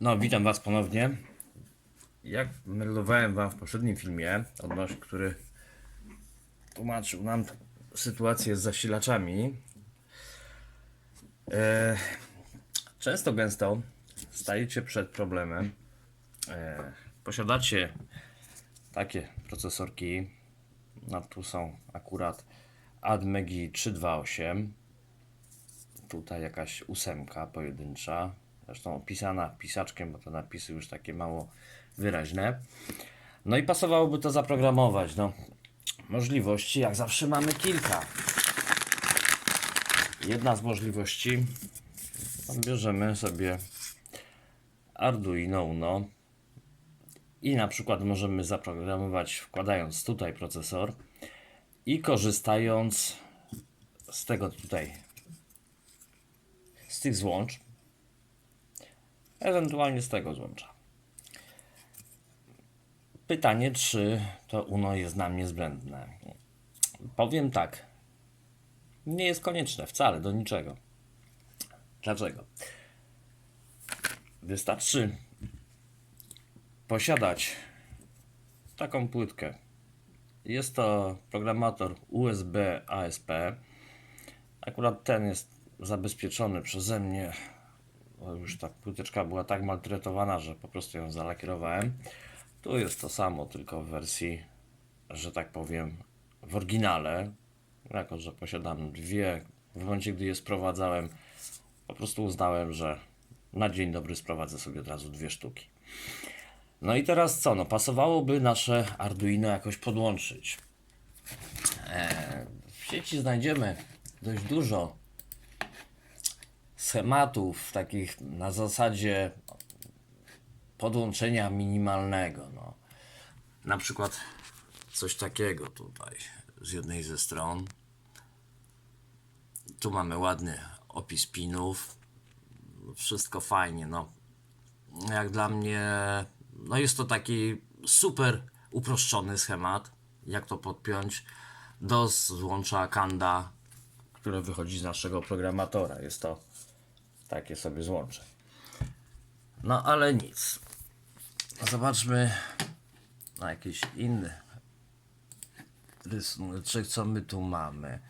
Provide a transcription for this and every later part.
No, witam Was ponownie. Jak meldowałem Wam w poprzednim filmie, odnośnie, który tłumaczył nam sytuację z zasilaczami, e, często gęsto stajecie przed problemem. E, posiadacie takie procesorki, no tu są akurat ADMEGI 328, tutaj jakaś ósemka pojedyncza, zresztą opisana pisaczkiem, bo te napisy już takie mało wyraźne. No i pasowałoby to zaprogramować. No, możliwości jak zawsze mamy kilka. Jedna z możliwości, bierzemy sobie Arduino Uno i na przykład możemy zaprogramować wkładając tutaj procesor i korzystając z tego tutaj z tych złącz, ewentualnie z tego złącza. Pytanie, czy to UNO jest nam niezbędne. Powiem tak. Nie jest konieczne wcale, do niczego. Dlaczego? Wystarczy posiadać taką płytkę. Jest to programator USB ASP. Akurat ten jest zabezpieczony przeze mnie. Już ta płyteczka była tak maltretowana, że po prostu ją zalakierowałem. Tu jest to samo, tylko w wersji, że tak powiem, w oryginale. Jako, że posiadam dwie, w momencie gdy je sprowadzałem, po prostu uznałem, że na dzień dobry sprowadzę sobie od razu dwie sztuki. No i teraz co? No pasowałoby nasze Arduino jakoś podłączyć. E, w sieci znajdziemy dość dużo schematów takich na zasadzie podłączenia minimalnego. No. Na przykład coś takiego tutaj z jednej ze stron. Tu mamy ładny opis pinów. Wszystko fajnie, no. Jak dla mnie, no jest to taki super uproszczony schemat, jak to podpiąć do złącza Kanda, które wychodzi z naszego programatora. Jest to takie sobie złącze. No ale nic. Zobaczmy na jakiś inny rysunek, co my tu mamy.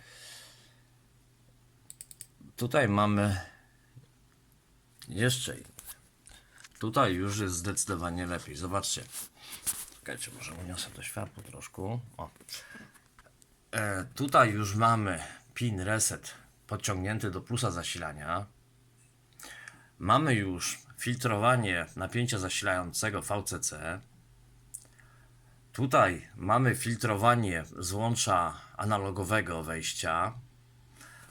Tutaj mamy jeszcze inny. Tutaj już jest zdecydowanie lepiej. Zobaczcie. Czekajcie, może uniosę to światło troszkę. O. E, tutaj już mamy pin reset podciągnięty do plusa zasilania. Mamy już filtrowanie napięcia zasilającego VCC. Tutaj mamy filtrowanie złącza analogowego wejścia.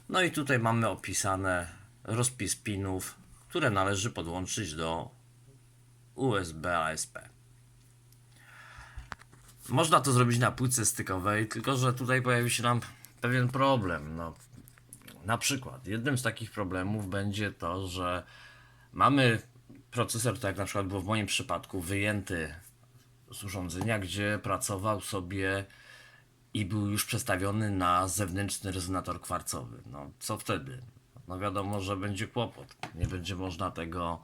No i tutaj mamy opisane rozpis pinów, które należy podłączyć do USB ASP. Można to zrobić na płytce stykowej, tylko że tutaj pojawi się nam pewien problem. No, na przykład, jednym z takich problemów będzie to, że mamy procesor, tak jak na przykład było w moim przypadku, wyjęty z urządzenia, gdzie pracował sobie i był już przestawiony na zewnętrzny rezonator kwarcowy. No, co wtedy? No wiadomo, że będzie kłopot. Nie będzie można tego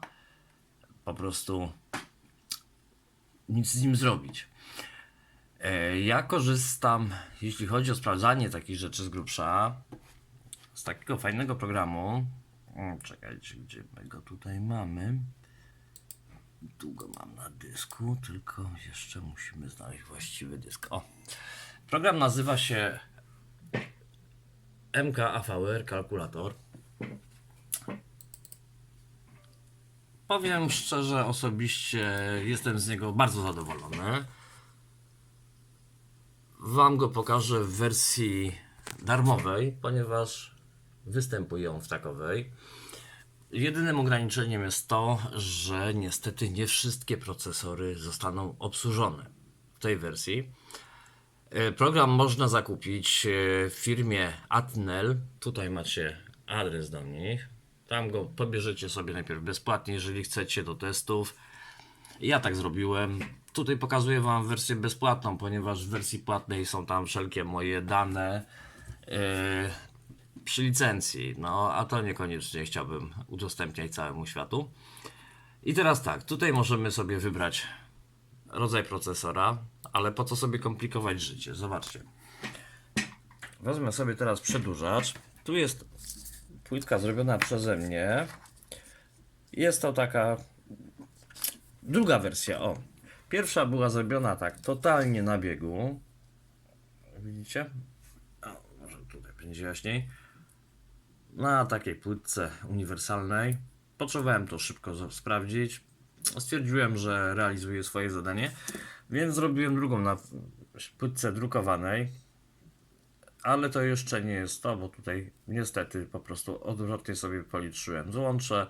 po prostu nic z nim zrobić. E, Ja korzystam, jeśli chodzi o sprawdzanie takich rzeczy z grubsza, z takiego fajnego programu. O, Czekajcie, gdzie my go tutaj mamy. Tu go mam na dysku, tylko jeszcze musimy znaleźć właściwy dysk. O, program nazywa się MKAVR Kalkulator. Powiem szczerze, osobiście jestem z niego bardzo zadowolony. Wam go pokażę w wersji darmowej, ponieważ występuje on w takowej. Jedynym ograniczeniem jest to, że niestety nie wszystkie procesory zostaną obsłużone w tej wersji. E, Program można zakupić e, w firmie Atnel. Tutaj macie adres do nich. Tam go pobierzecie sobie najpierw bezpłatnie, jeżeli chcecie do testów. Ja tak zrobiłem. Tutaj pokazuję Wam wersję bezpłatną, ponieważ w wersji płatnej są tam wszelkie moje dane yy, przy licencji. No, a to niekoniecznie chciałbym udostępniać całemu światu. I teraz tak, tutaj możemy sobie wybrać rodzaj procesora, ale po co sobie komplikować życie? Zobaczcie. Wezmę sobie teraz przedłużacz. Tu jest płytka zrobiona przeze mnie. Jest to taka druga wersja. O, pierwsza była zrobiona tak totalnie na biegu. Widzicie? O, może tutaj będzie jaśniej. Na takiej płytce uniwersalnej. Potrzebowałem to szybko sprawdzić. Stwierdziłem, że realizuję swoje zadanie, więc zrobiłem drugą na płytce drukowanej. Ale to jeszcze nie jest to, bo tutaj niestety po prostu odwrotnie sobie policzyłem złącze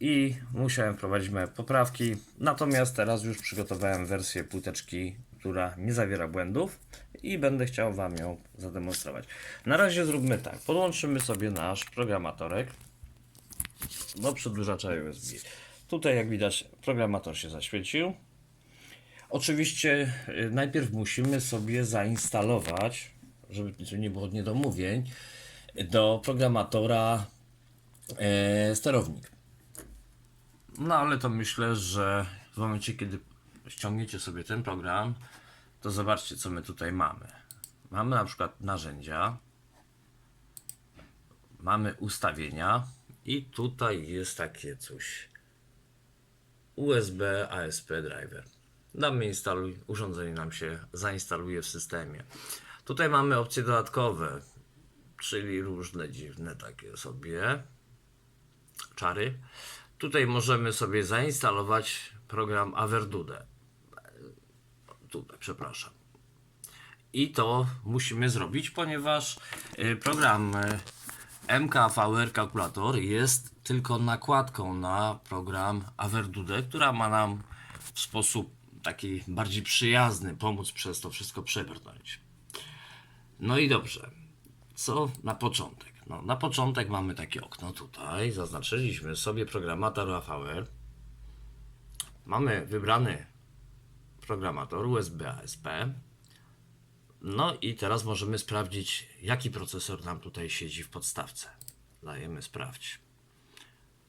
i musiałem wprowadzić małe poprawki. Natomiast teraz już przygotowałem wersję płyteczki, która nie zawiera błędów i będę chciał Wam ją zademonstrować. Na razie zróbmy tak. Podłączymy sobie nasz programatorek do przedłużacza USB. Tutaj jak widać programator się zaświecił. Oczywiście y, najpierw musimy sobie zainstalować, żeby nie było niedomówień, do programatora e, sterownik. No ale to myślę, że w momencie kiedy ściągniecie sobie ten program, to zobaczcie co my tutaj mamy. Mamy na przykład narzędzia, mamy ustawienia i tutaj jest takie coś. USB ASP driver. Damy instaluj, urządzenie nam się zainstaluje w systemie. Tutaj mamy opcje dodatkowe, czyli różne dziwne takie sobie czary. Tutaj możemy sobie zainstalować program Averdude. Tutaj, przepraszam. I to musimy zrobić, ponieważ y, program y, MKVR Calculator jest tylko nakładką na program Averdude, która ma nam w sposób taki bardziej przyjazny pomóc przez to wszystko przebrnąć. No i dobrze. Co na początek? No, na początek mamy takie okno tutaj. Zaznaczyliśmy sobie programator AVR. Mamy wybrany programator USB ASP. No i teraz możemy sprawdzić, jaki procesor nam tutaj siedzi w podstawce. Dajemy sprawdź.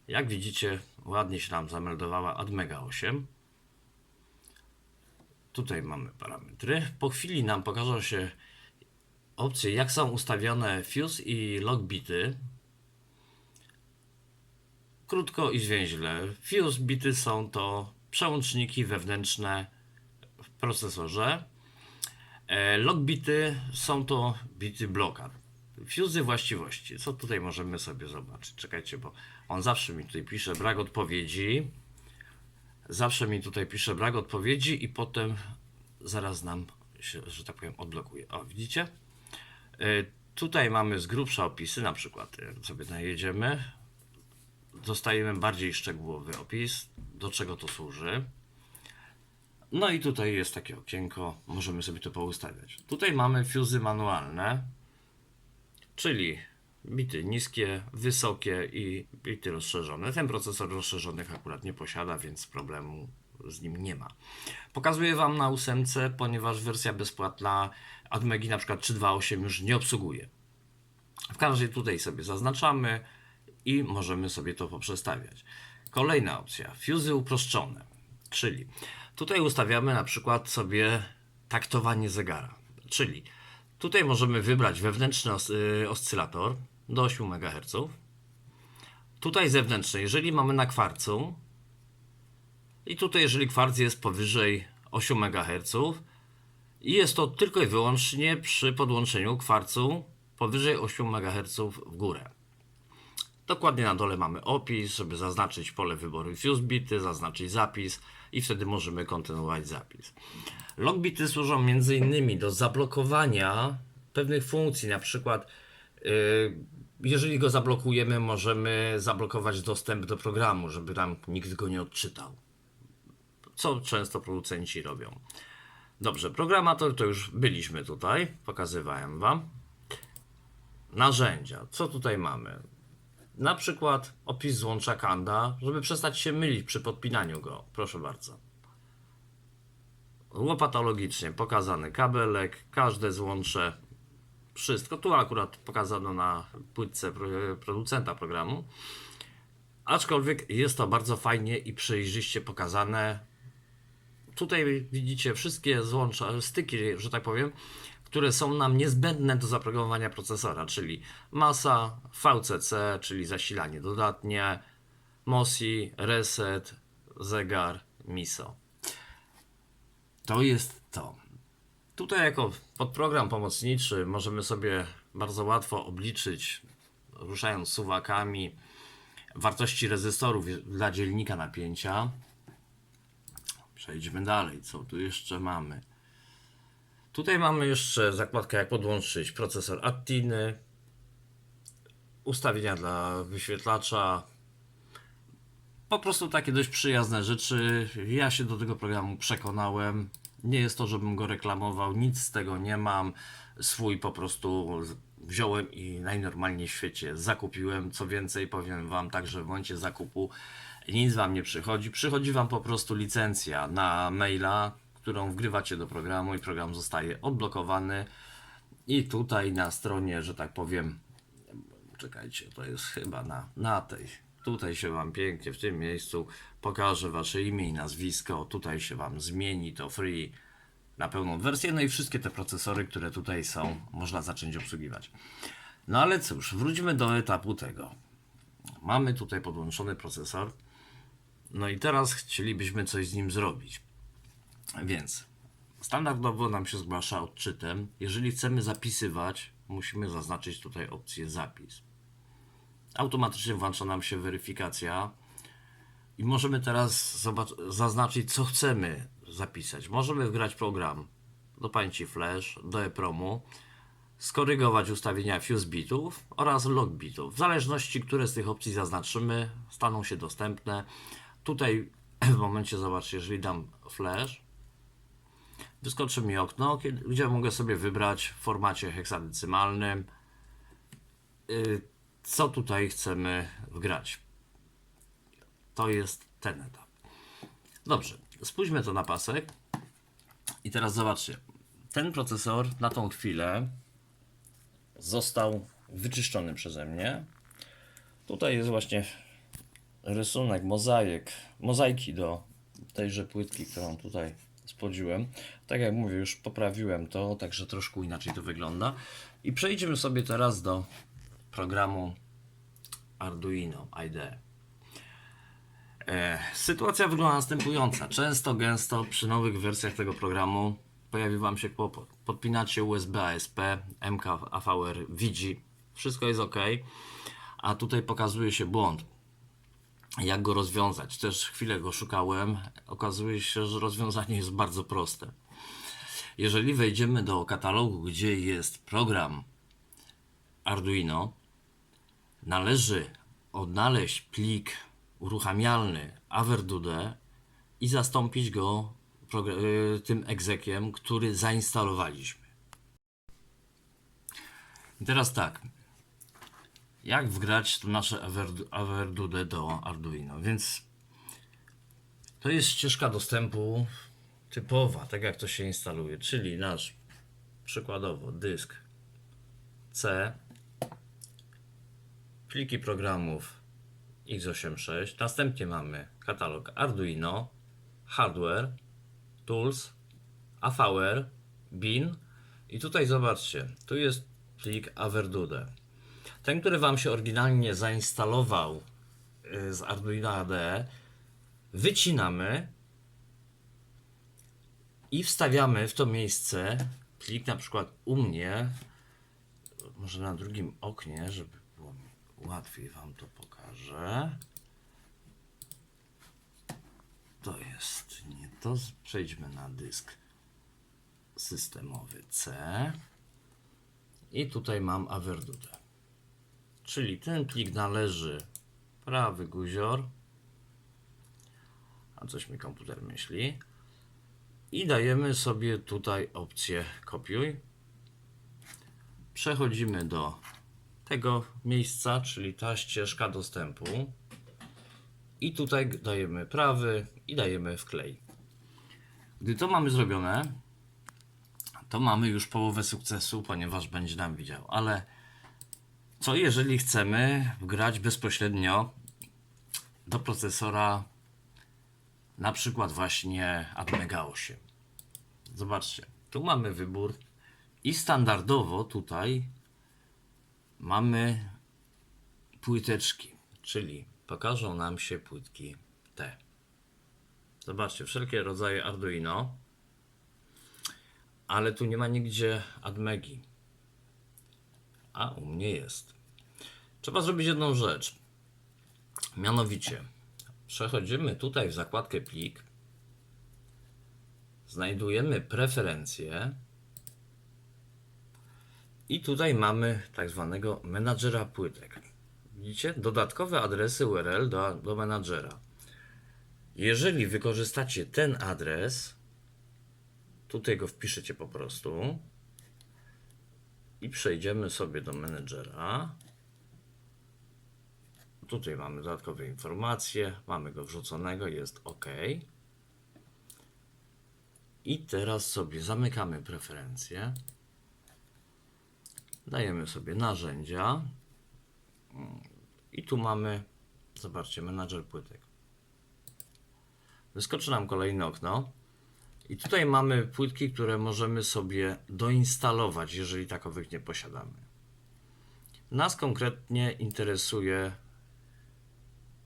Jak widzicie, ładnie się nam zameldowała Admega 8. Tutaj mamy parametry. Po chwili nam pokażą się opcje, jak są ustawione fuse i log bity. Krótko i zwięźle. Fuse bity są to przełączniki wewnętrzne procesorze. E, Log bity są to bity blokad. Fuzy właściwości. Co tutaj możemy sobie zobaczyć? Czekajcie, bo on zawsze mi tutaj pisze brak odpowiedzi. Zawsze mi tutaj pisze brak odpowiedzi i potem zaraz nam się, że tak powiem, odblokuje. O, widzicie? E, Tutaj mamy z grubsza opisy, na przykład jak sobie najedziemy, dostajemy bardziej szczegółowy opis, do czego to służy. No i tutaj jest takie okienko, możemy sobie to poustawiać. Tutaj mamy fuzy manualne, czyli bity niskie, wysokie i bity rozszerzone. Ten procesor rozszerzonych akurat nie posiada, więc problemu z nim nie ma. Pokazuję Wam na ósemce, ponieważ wersja bezpłatna Admegi na przykład 328 już nie obsługuje. W każdym tutaj sobie zaznaczamy i możemy sobie to poprzestawiać. Kolejna opcja, fuzy uproszczone, czyli tutaj ustawiamy na przykład sobie taktowanie zegara, czyli tutaj możemy wybrać wewnętrzny os- y, oscylator do 8 MHz. Tutaj zewnętrzny, jeżeli mamy na kwarcu i tutaj jeżeli kwarc jest powyżej 8 MHz i jest to tylko i wyłącznie przy podłączeniu kwarcu powyżej 8 MHz w górę. Dokładnie na dole mamy opis, żeby zaznaczyć pole wyboru bity, zaznaczyć zapis i wtedy możemy kontynuować zapis. Log bity służą m.in. do zablokowania pewnych funkcji, na przykład yy, jeżeli go zablokujemy, możemy zablokować dostęp do programu, żeby nam nikt go nie odczytał. Co często producenci robią. Dobrze, programator to już byliśmy tutaj, pokazywałem Wam. Narzędzia. Co tutaj mamy? Na przykład opis złącza Kanda, żeby przestać się mylić przy podpinaniu go. Proszę bardzo. Łopatologicznie pokazany kabelek, każde złącze, wszystko. Tu akurat pokazano na płytce pro- producenta programu. Aczkolwiek jest to bardzo fajnie i przejrzyście pokazane. Tutaj widzicie wszystkie złącza, styki, że tak powiem, które są nam niezbędne do zaprogramowania procesora, czyli masa, VCC, czyli zasilanie dodatnie, MOSI, reset, zegar, MISO. To jest to. Tutaj jako podprogram pomocniczy możemy sobie bardzo łatwo obliczyć, ruszając suwakami, wartości rezystorów dla dzielnika napięcia. Przejdźmy dalej. Co tu jeszcze mamy? Tutaj mamy jeszcze zakładkę jak podłączyć procesor Attiny, ustawienia dla wyświetlacza. Po prostu takie dość przyjazne rzeczy. Ja się do tego programu przekonałem. Nie jest to, żebym go reklamował, nic z tego nie mam. Swój po prostu wziąłem i najnormalniej w świecie zakupiłem. Co więcej, powiem Wam także w momencie zakupu nic Wam nie przychodzi. Przychodzi Wam po prostu licencja na maila, którą wgrywacie do programu i program zostaje odblokowany. I tutaj na stronie, że tak powiem, czekajcie, to jest chyba na, na tej. Tutaj się Wam pięknie w tym miejscu pokaże Wasze imię i nazwisko. Tutaj się Wam zmieni to free na pełną wersję. No i wszystkie te procesory, które tutaj są, można zacząć obsługiwać. No ale cóż, wróćmy do etapu tego. Mamy tutaj podłączony procesor. No i teraz chcielibyśmy coś z nim zrobić. Więc standardowo nam się zgłasza odczytem. Jeżeli chcemy zapisywać, musimy zaznaczyć tutaj opcję zapis. Automatycznie włącza nam się weryfikacja i możemy teraz zaznaczyć, co chcemy zapisać. Możemy wgrać program do pamięci flash, do EPROMu, skorygować ustawienia fuse bitów oraz log bitów. W zależności, które z tych opcji zaznaczymy, staną się dostępne. Tutaj w momencie, zobaczcie, jeżeli dam flash, wyskoczy mi okno, gdzie mogę sobie wybrać w formacie heksadecymalnym, y, co tutaj chcemy wgrać. To jest ten etap. Dobrze, spójrzmy to na pasek. I teraz zobaczcie. Ten procesor na tą chwilę został wyczyszczony przeze mnie. Tutaj jest właśnie rysunek, mozaik, mozaiki do tejże płytki, którą tutaj spodziłem. Tak jak mówię, już poprawiłem to, także troszkę inaczej to wygląda. I przejdziemy sobie teraz do programu Arduino IDE. Sytuacja wygląda następująca. Często, gęsto przy nowych wersjach tego programu pojawi Wam się kłopot. Podpinacie USB ASP, MK AVR widzi, wszystko jest ok, a tutaj pokazuje się błąd. Jak go rozwiązać? Też chwilę go szukałem. Okazuje się, że rozwiązanie jest bardzo proste. Jeżeli wejdziemy do katalogu, gdzie jest program Arduino, należy odnaleźć plik uruchamialny Averdude i zastąpić go y, tym egzekiem, który zainstalowaliśmy. I teraz tak. Jak wgrać nasze Averdu- Averdude do Arduino? Więc to jest ścieżka dostępu typowa, tak jak to się instaluje, czyli nasz przykładowo dysk C pliki programów x86. Następnie mamy katalog Arduino, hardware, tools, AVR, bin i tutaj zobaczcie, tu jest plik Averdude. Ten, który Wam się oryginalnie zainstalował y, z Arduino ADE, wycinamy i wstawiamy w to miejsce plik na przykład u mnie może na drugim oknie, żeby było łatwiej Wam to pokażę. To jest nie to. Przejdźmy na dysk systemowy C. I tutaj mam Averdude. Czyli ten plik należy prawy guzior. A coś mi komputer myśli. I dajemy sobie tutaj opcję kopiuj przechodzimy do tego miejsca, czyli ta ścieżka dostępu. I tutaj dajemy prawy i dajemy wklej. Gdy to mamy zrobione, to mamy już połowę sukcesu, ponieważ będzie nam widział. Ale co jeżeli chcemy wgrać bezpośrednio do procesora na przykład właśnie Atmega 8. Zobaczcie, tu mamy wybór i standardowo tutaj mamy płyteczki, czyli pokażą nam się płytki te. Zobaczcie, wszelkie rodzaje Arduino, ale tu nie ma nigdzie Admegi, a u mnie jest. Trzeba zrobić jedną rzecz. Mianowicie, przechodzimy tutaj w zakładkę plik, znajdujemy preferencje i tutaj mamy tak zwanego menadżera płytek. Widzicie? Dodatkowe adresy URL do, do menadżera. Jeżeli wykorzystacie ten adres, tutaj go wpiszecie po prostu i przejdziemy sobie do menedżera. Tutaj mamy dodatkowe informacje, mamy go wrzuconego, jest OK. I teraz sobie zamykamy preferencje. Dajemy sobie narzędzia. I tu mamy, zobaczcie, menadżer płytek. Wyskoczy nam kolejne okno. I tutaj mamy płytki, które możemy sobie doinstalować, jeżeli takowych nie posiadamy. Nas konkretnie interesuje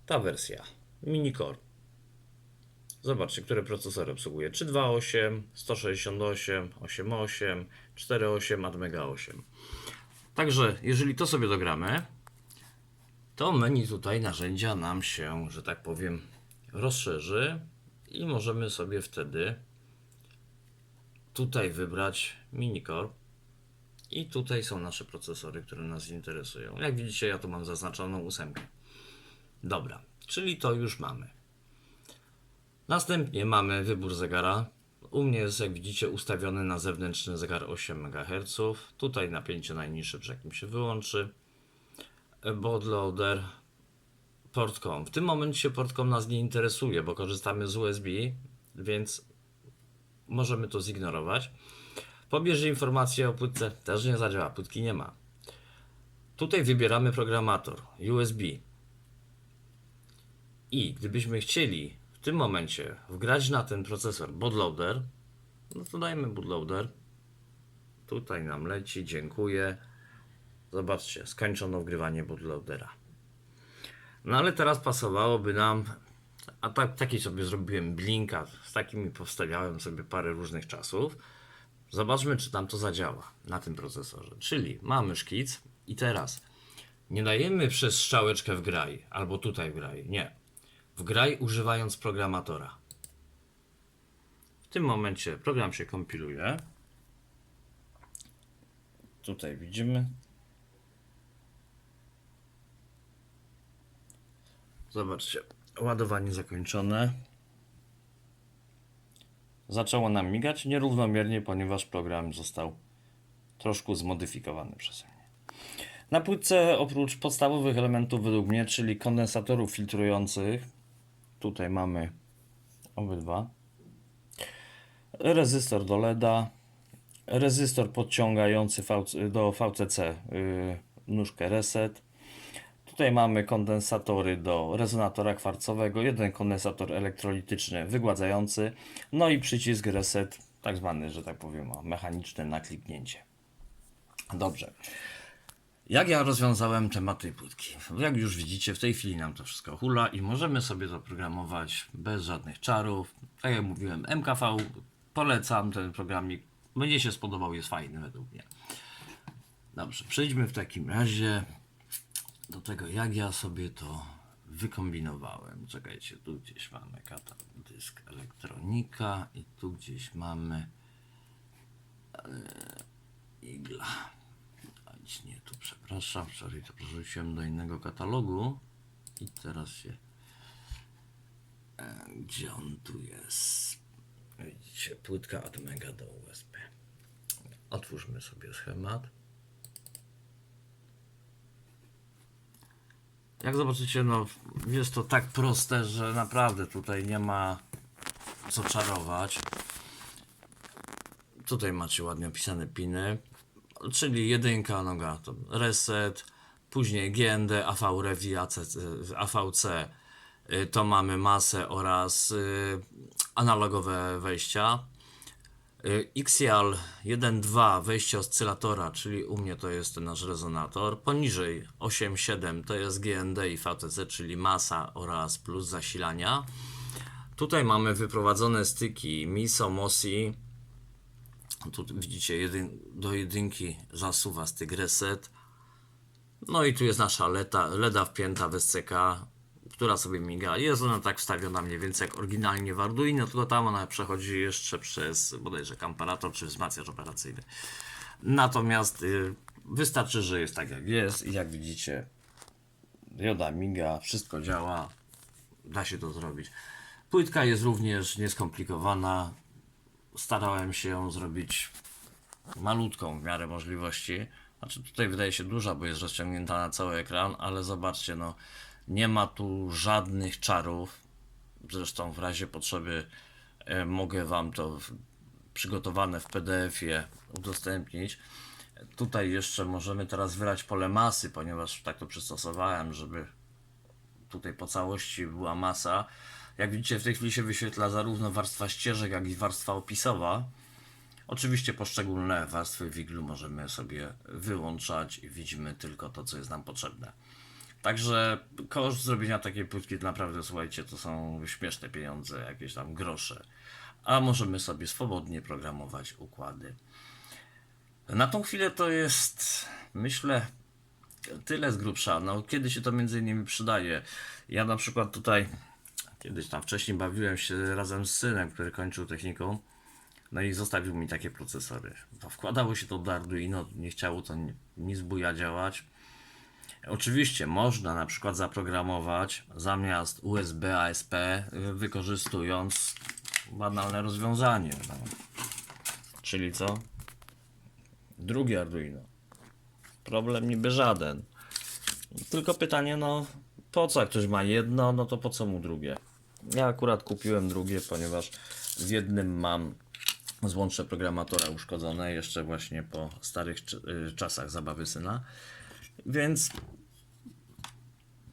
ta wersja Minicore. Zobaczcie, które procesory obsługuje 328, 168, 88, 48, Atmega 8. Także jeżeli to sobie dogramy, to menu tutaj narzędzia nam się, że tak powiem, rozszerzy i możemy sobie wtedy tutaj wybrać Minicore i tutaj są nasze procesory, które nas interesują. Jak widzicie, ja tu mam zaznaczoną ósemkę. Dobra, czyli to już mamy. Następnie mamy wybór zegara. U mnie jest, jak widzicie, ustawiony na zewnętrzny zegar 8 MHz. Tutaj napięcie najniższe przy jakim się wyłączy. Bootloader, portcom. W tym momencie portcom nas nie interesuje, bo korzystamy z USB, więc możemy to zignorować. Pobierze informację o płytce, też nie zadziała, płytki nie ma. Tutaj wybieramy programator USB. I gdybyśmy chcieli w tym momencie wgrać na ten procesor bootloader, no to dajmy bootloader. Tutaj nam leci, dziękuję. Zobaczcie, skończono wgrywanie bootloadera. No ale teraz pasowałoby nam, a tak, taki sobie zrobiłem blinka, z takimi powstawiałem sobie parę różnych czasów. Zobaczmy, czy tam to zadziała na tym procesorze. Czyli mamy szkic i teraz nie dajemy przez strzałeczkę w graj, albo tutaj w graj, nie. W graj używając programatora. W tym momencie program się kompiluje. Tutaj widzimy. Zobaczcie, ładowanie zakończone. Zaczęło nam migać nierównomiernie, ponieważ program został troszkę zmodyfikowany przeze mnie. Na płytce oprócz podstawowych elementów według mnie, czyli kondensatorów filtrujących, tutaj mamy obydwa, rezystor do LEDa, rezystor podciągający do VCC yy, nóżkę reset. Tutaj mamy kondensatory do rezonatora kwarcowego, jeden kondensator elektrolityczny wygładzający, no i przycisk reset, tak zwany, że tak powiem, mechaniczny na kliknięcie. Dobrze. Jak ja rozwiązałem temat tej płytki? Jak już widzicie, w tej chwili nam to wszystko hula i możemy sobie zaprogramować bez żadnych czarów. Tak jak mówiłem, MKV polecam ten programik. Mnie się spodobał, jest fajny według mnie. Dobrze, przejdźmy w takim razie do tego, jak ja sobie to wykombinowałem. Czekajcie, tu gdzieś mamy katalog, dysk elektronika i tu gdzieś mamy e, igla. Ać nie, tu przepraszam, wczoraj to przerzuciłem do innego katalogu i teraz się e, gdzie on tu jest? Widzicie, płytka Atmega do USB. Otwórzmy sobie schemat. Jak zobaczycie, no jest to tak proste, że naprawdę tutaj nie ma co czarować. Tutaj macie ładnie opisane piny, czyli jedynka noga to reset, później GND, AV Revi, ACC, AVC, y, to mamy masę oraz y, analogowe wejścia. Y, XIAL 1.2 wejście oscylatora, czyli u mnie to jest ten nasz rezonator. Poniżej 8.7 to jest GND i VTC, czyli masa oraz plus zasilania. Tutaj mamy wyprowadzone styki MISO, MOSI. Tu widzicie jedyn, do jedynki zasuwa styk reset. No i tu jest nasza LEDa, LEDa wpięta w SCK, która sobie miga. Jest ona tak wstawiona mniej więcej jak oryginalnie w Arduino, tylko tam ona przechodzi jeszcze przez bodajże komparator czy wzmacniacz operacyjny. Natomiast y, wystarczy, że jest tak jak jest i jak widzicie dioda miga, wszystko działa, da się to zrobić. Płytka jest również nieskomplikowana. Starałem się ją zrobić malutką w miarę możliwości. Znaczy tutaj wydaje się duża, bo jest rozciągnięta na cały ekran, ale zobaczcie, no nie ma tu żadnych czarów. Zresztą w razie potrzeby e, mogę Wam to przygotowane w PDF-ie udostępnić. Tutaj jeszcze możemy teraz wylać pole masy, ponieważ tak to przystosowałem, żeby tutaj po całości była masa. Jak widzicie, w tej chwili się wyświetla zarówno warstwa ścieżek, jak i warstwa opisowa. Oczywiście poszczególne warstwy wiglu możemy sobie wyłączać i widzimy tylko to, co jest nam potrzebne. Także koszt zrobienia takiej płytki naprawdę, słuchajcie, to są śmieszne pieniądze, jakieś tam grosze. A możemy sobie swobodnie programować układy. Na tą chwilę to jest, myślę, tyle z grubsza. No, kiedy się to między innymi przydaje? Ja na przykład tutaj kiedyś tam wcześniej bawiłem się razem z synem, który kończył techniką. No i zostawił mi takie procesory. To wkładało się to do Arduino, nie chciało to ni- nic buja działać. Oczywiście można na przykład zaprogramować zamiast USB ASP y, wykorzystując banalne rozwiązanie. No. Czyli co? Drugie Arduino. Problem niby żaden. Tylko pytanie, no po co jak ktoś ma jedno, no to po co mu drugie? Ja akurat kupiłem drugie, ponieważ w jednym mam złącze programatora uszkodzone jeszcze właśnie po starych y, czasach zabawy syna, więc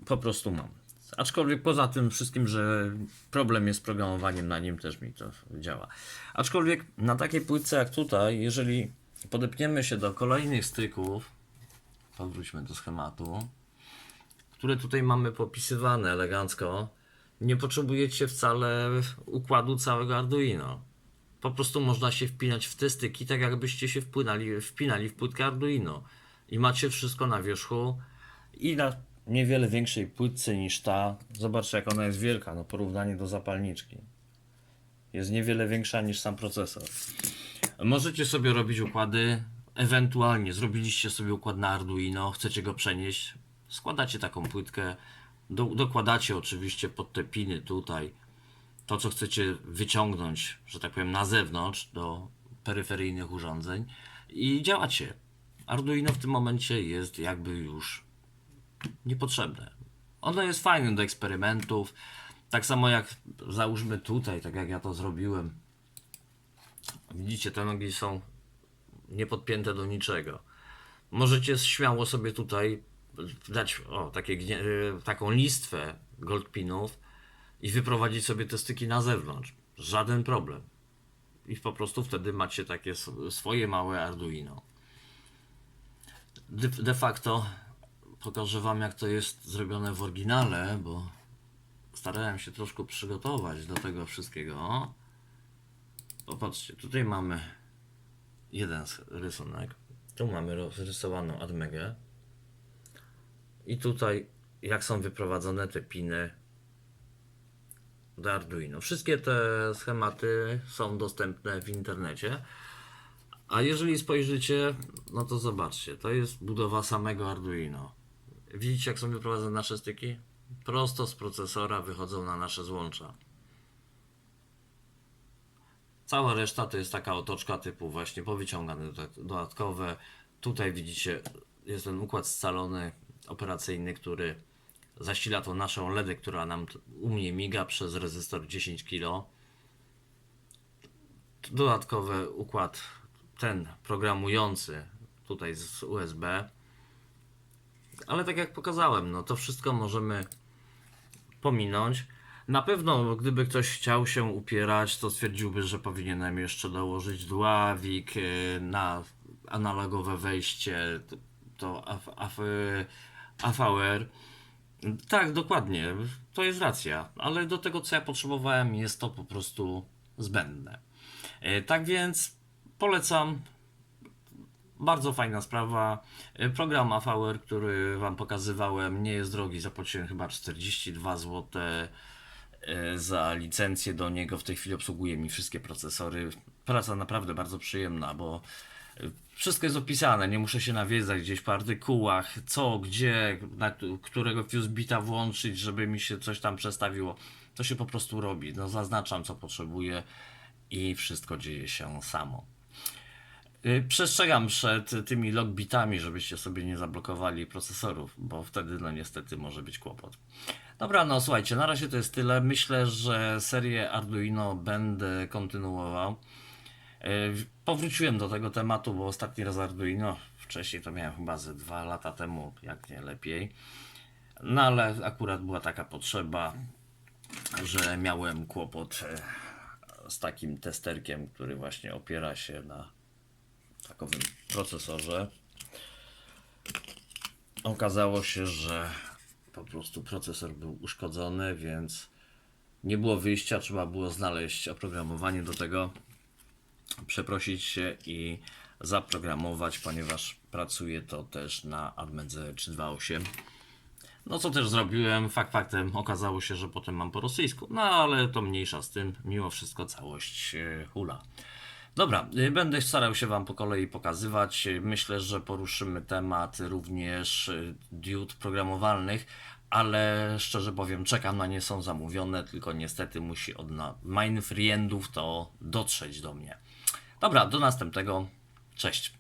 po prostu mam. Aczkolwiek poza tym wszystkim, że problem jest z programowaniem na nim, też mi to działa. Aczkolwiek na takiej płytce jak tutaj, jeżeli podepniemy się do kolejnych styków, powróćmy do schematu, które tutaj mamy popisywane elegancko, nie potrzebujecie wcale układu całego Arduino. Po prostu można się wpinać w te styki, tak jakbyście się wpłynali, wpinali w płytkę Arduino. I macie wszystko na wierzchu i na niewiele większej płytce niż ta. Zobaczcie, jak ona jest wielka, no porównanie do zapalniczki. Jest niewiele większa niż sam procesor. Możecie sobie robić układy, ewentualnie zrobiliście sobie układ na Arduino, chcecie go przenieść, składacie taką płytkę, do, dokładacie oczywiście pod te piny tutaj to, co chcecie wyciągnąć, że tak powiem, na zewnątrz do peryferyjnych urządzeń i działacie. Arduino w tym momencie jest jakby już niepotrzebne. Ono jest fajne do eksperymentów, tak samo jak załóżmy tutaj, tak jak ja to zrobiłem. Widzicie, te nogi są niepodpięte do niczego. Możecie śmiało sobie tutaj dać o, takie, y, taką listwę goldpinów i wyprowadzić sobie te styki na zewnątrz. Żaden problem. I po prostu wtedy macie takie swoje małe Arduino. De, de facto pokażę Wam, jak to jest zrobione w oryginale, bo starałem się troszkę przygotować do tego wszystkiego. Popatrzcie, tutaj mamy jeden rysunek. Tu mamy rysowaną admegę. I tutaj, jak są wyprowadzone te piny do Arduino. Wszystkie te schematy są dostępne w internecie. A jeżeli spojrzycie, no to zobaczcie, to jest budowa samego Arduino. Widzicie, jak są wyprowadzone nasze styki? Prosto z procesora wychodzą na nasze złącza. Cała reszta to jest taka otoczka typu właśnie powyciągane dodat- dodatkowe. Tutaj widzicie, jest ten układ scalony operacyjny, który zasila tą naszą LEDę, która nam u mnie miga przez rezystor 10 kg. Dodatkowy układ ten programujący tutaj z USB. Ale tak jak pokazałem, no to wszystko możemy pominąć. Na pewno, gdyby ktoś chciał się upierać, to stwierdziłby, że powinienem jeszcze dołożyć dławik y, na analogowe wejście, to, to AF, AF, AVR. Tak, dokładnie, to jest racja, ale do tego, co ja potrzebowałem, jest to po prostu zbędne. E, Tak więc polecam. Bardzo fajna sprawa. E, Program AVR, który Wam pokazywałem, nie jest drogi. Zapłaciłem chyba 42 zł e, za licencję do niego. W tej chwili obsługuje mi wszystkie procesory. Praca naprawdę bardzo przyjemna, bo wszystko jest opisane. Nie muszę się nawiedzać gdzieś po artykułach, co, gdzie, na którego fuse bita włączyć, żeby mi się coś tam przestawiło. To się po prostu robi. No, zaznaczam, co potrzebuję i wszystko dzieje się samo. Y, Przestrzegam przed tymi logbitami, żebyście sobie nie zablokowali procesorów, bo wtedy no niestety może być kłopot. Dobra, no słuchajcie, na razie to jest tyle. Myślę, że serię Arduino będę kontynuował. Y, Powróciłem do tego tematu, bo ostatni raz Arduino, wcześniej to miałem chyba ze dwa lata temu, jak nie lepiej. No ale akurat była taka potrzeba, że miałem kłopot e, z takim testerkiem, który właśnie opiera się na takowym procesorze. Okazało się, że po prostu procesor był uszkodzony, więc nie było wyjścia, trzeba było znaleźć oprogramowanie do tego, przeprosić się i zaprogramować, ponieważ pracuje to też na Admedze 328. No co też zrobiłem, fakt faktem okazało się, że potem mam po rosyjsku, no ale to mniejsza z tym, mimo wszystko całość e, hula. Dobra, y, będę starał się Wam po kolei pokazywać. Y, Myślę, że poruszymy temat również diod programowalnych, ale szczerze powiem, czekam na nie, są zamówione, tylko niestety musi od Mindfriendów to dotrzeć do mnie. Dobra, do następnego. Cześć.